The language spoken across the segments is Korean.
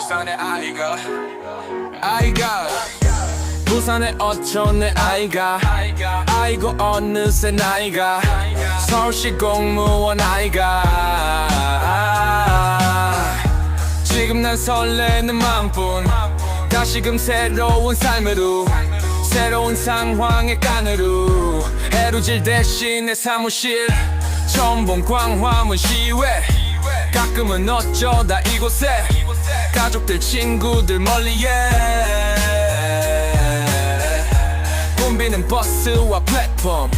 부산의 아이가 아이가. 부산의 어촌 내 아이가 아이고 어느새 나이가. 서울시 공무원 아이가. 지금 난 설레는 마음뿐 다시금 새로운 삶으로 새로운 상황의 깐으로. 해루질 대신 내 사무실 처음 본 광화문 시외. 가끔은 어쩌다 이곳에 가족들 친구들 멀리에. 붐비는 버스와 플랫폼.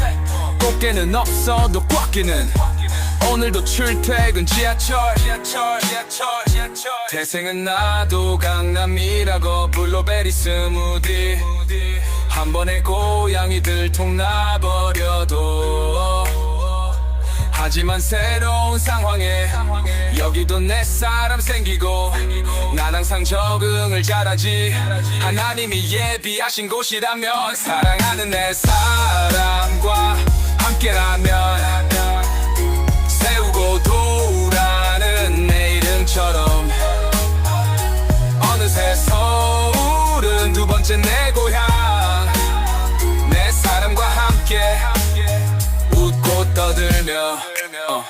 꽃게는 없어도 꽉 끼는. 오늘도 출퇴근 지하철. 태생은 나도 강남이라고 블루베리 스무디. 한 번에 고양이 들 통 나버려도 하지만 새로운 상황에 여기도 내 사람 생기고 난 항상 적응을 잘하지. 하나님이 예비하신 곳이라면 사랑하는 내 사람과 함께라면 떠들며 어.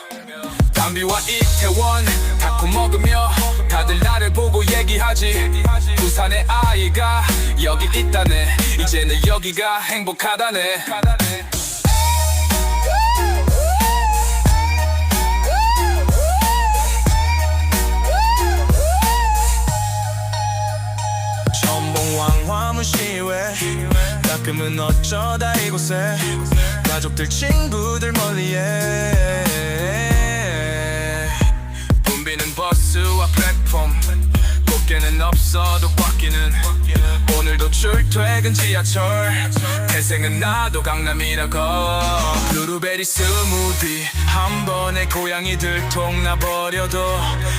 담비와 이태원 닭고 먹으며 다들 나를 보고 얘기하지. 부산의 아이가 여기 있다네. 이제는 여기가 행복하다네 가끔은 어쩌다 이곳에 가족들 친구들 멀리에 붐비는 버스와 플랫폼 꽃게는 없어도 꽉 끼는 오늘도 출퇴근 지하철 태생은 나도 강남이라고. 블루베리 스무디 한 번에 고양이 들통 나 버려도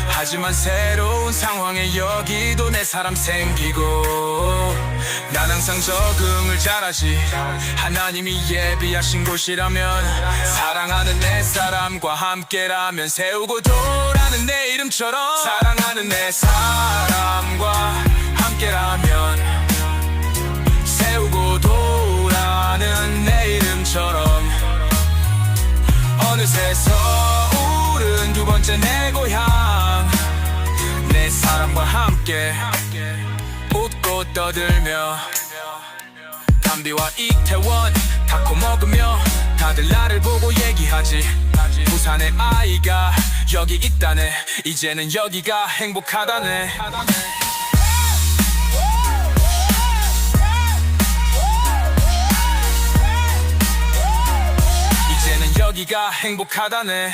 하지만 새로운 상황에 여기도 내 사람 생기고. 난 항상 적응을 잘하지. 하나님이 예비하신 곳이라면 사랑하는 내 사람과 함께라면 세우고 도라는 내 이름처럼 사랑하는 내 사람과 함께라면 세우고 도라는 내 이름처럼 어느새 서울은 두 번째 내 고향. 내 사람과 함께 웃고 떠들며 담비와 이태원 닭고 먹으며 다들 나를 보고 얘기하지. 부산의 아이가 여기 있다네. 이제는 여기가 행복하다네. 이제는 여기가 행복하다네